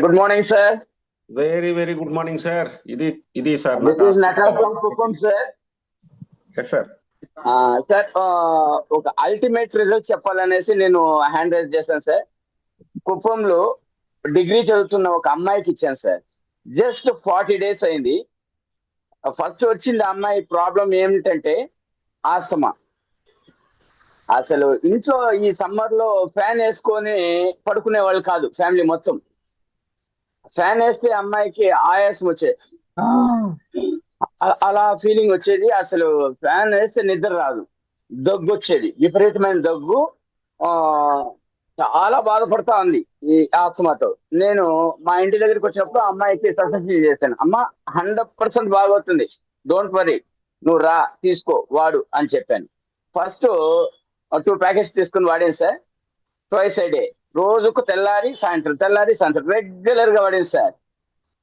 Good morning sir very very good morning sir ఇది ఇది sir sir sir sir ఒక ultimate result చెప్పాలనేసి నేను హ్యాండ్ రైజ్ చేశాను సార్ కుప్పంలో డిగ్రీ చదువుతున్న ఒక అమ్మాయికి ఇచ్చాను సార్ జస్ట్ ఫార్టీ డేస్ అయింది. ఫస్ట్ వచ్చింది ఆ అమ్మాయి ప్రాబ్లం ఏమిటంటే ఆస్తమా. అసలు ఇంట్లో ఈ సమ్మర్లో ఫ్యాన్ వేసుకొని పడుకునే వాళ్ళు కాదు ఫ్యామిలీ మొత్తం. ఫ్యాన్ వేస్తే అమ్మాయికి ఆయాసం వచ్చేది. అలా ఫీలింగ్ వచ్చేది. అసలు ఫ్యాన్ వేస్తే నిద్ర రాదు. దగ్గు వచ్చేది. విపరీతమైన దగ్గు. ఆ చాలా బాధపడతా ఉంది ఈ ఆత్మతో. నేను మా ఇంటి దగ్గరికి వచ్చినప్పుడు అమ్మాయికి సజెషన్ చేశాను. అమ్మ హండ్రెడ్ పర్సెంట్ బాగవుతుంది. డోంట్ వరీ నువ్వు రా తీసుకో వాడు అని చెప్పాను. ఫస్ట్ టూ ప్యాకెట్స్ తీసుకుని వాడాను సార్. ట్వైస్ ఏ డే రోజుకు తెల్లారి సాయంత్రం తెల్లారి సాయంత్రం రెగ్యులర్గా పడింది సార్.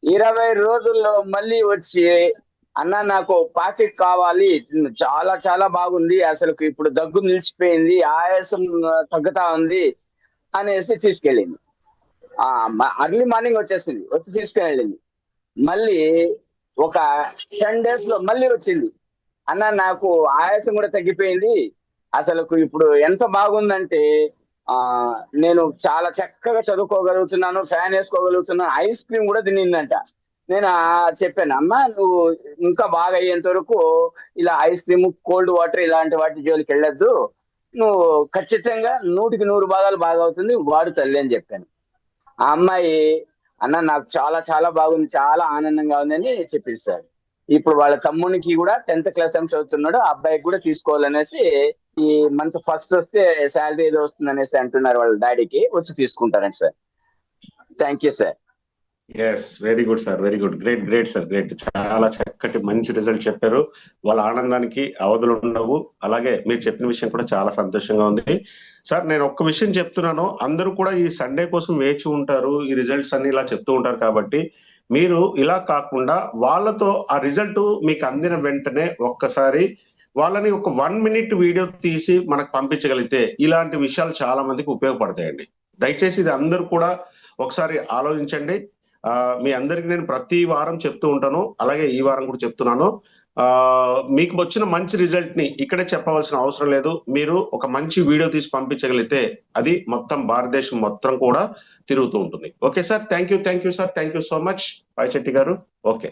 ఇరవై రోజుల్లో మళ్ళీ వచ్చి అన్న నాకు పాకెట్ కావాలి చాలా చాలా బాగుంది అసలు ఇప్పుడు దగ్గు నిలిచిపోయింది ఆయాసం తగ్గుతా ఉంది అనేసి తీసుకెళ్ళింది. ఆ అర్లీ మార్నింగ్ వచ్చేసింది వచ్చి తీసుకెళ్ళింది. మళ్ళీ ఒక టెన్ డేస్లో మళ్ళీ వచ్చింది. అన్న నాకు ఆయాసం కూడా తగ్గిపోయింది అసలు ఇప్పుడు ఎంత బాగుందంటే ఆ నేను చాలా చక్కగా చదువుకోగలుగుతున్నాను ఫ్యాన్ వేసుకోగలుగుతున్నాను ఐస్ క్రీమ్ కూడా తినిందంట. నేను చెప్పాను అమ్మ నువ్వు ఇంకా బాగా అయ్యేంత వరకు ఇలా ఐస్ క్రీమ్ కోల్డ్ వాటర్ ఇలాంటి వాటి జోలికి వెళ్ళొద్దు. నువ్వు ఖచ్చితంగా నూటికి నూరు భాగాలు బాగా అవుతుంది వాడు తల్లి అని చెప్పాను. ఆ అమ్మాయి అన్న నాకు చాలా చాలా బాగుంది చాలా ఆనందంగా ఉందని చెప్పేసారు ఇప్పుడు వాళ్ళ తమ్మునికి కూడా టెన్త్ క్లాస్ ఏం చదువుతున్నాడు ఆ అబ్బాయికి కూడా తీసుకోవాలనేసి ఈ మంత్ ఫస్ట్ వస్తే శాలరీ ఏదో వస్తుంది అనేసి అంటున్నారు వాళ్ళ డాడీకి వచ్చి తీసుకుంటారని sir. Thank you sir. Yes very good sir very good great great sir great చాలా చక్కటి మంచి రిజల్ట్ చెప్పారు. వాళ్ళ ఆనందానికి అవధులు ఉండవు. అలాగే మీరు చెప్పిన విషయం కూడా చాలా సంతోషంగా ఉంది. సార్ నేను ఒక్క విషయం చెప్తున్నాను. అందరూ కూడా ఈ సండే కోసం వేచి ఉంటారు. ఈ రిజల్ట్స్ అన్ని ఇలా చెప్తూ ఉంటారు కాబట్టి మీరు ఇలా కాకుండా వాళ్ళతో ఆ రిజల్ట్ మీకు అందిన వెంటనే ఒక్కసారి వాళ్ళని ఒక వన్ మినిట్ వీడియో తీసి మనకు పంపించగలిగితే ఇలాంటి విషయాలు చాలా మందికి ఉపయోగపడతాయండి. దయచేసి ఇది అందరూ కూడా ఒకసారి ఆలోచించండి. మీ అందరికి నేను ప్రతి వారం చెప్తూ ఉంటాను. అలాగే ఈ వారం కూడా చెప్తున్నాను. మీకు వచ్చిన మంచి రిజల్ట్ని ఇక్కడే చెప్పవలసిన అవసరం లేదు. మీరు ఒక మంచి వీడియో తీసి పంపించగలిగితే అది మొత్తం భారతదేశం మొత్తం కూడా తిరుగుతూ ఉంటుంది. Okay sir? Thank you thank you sir thank you so much Chetti గారు. ఓకే.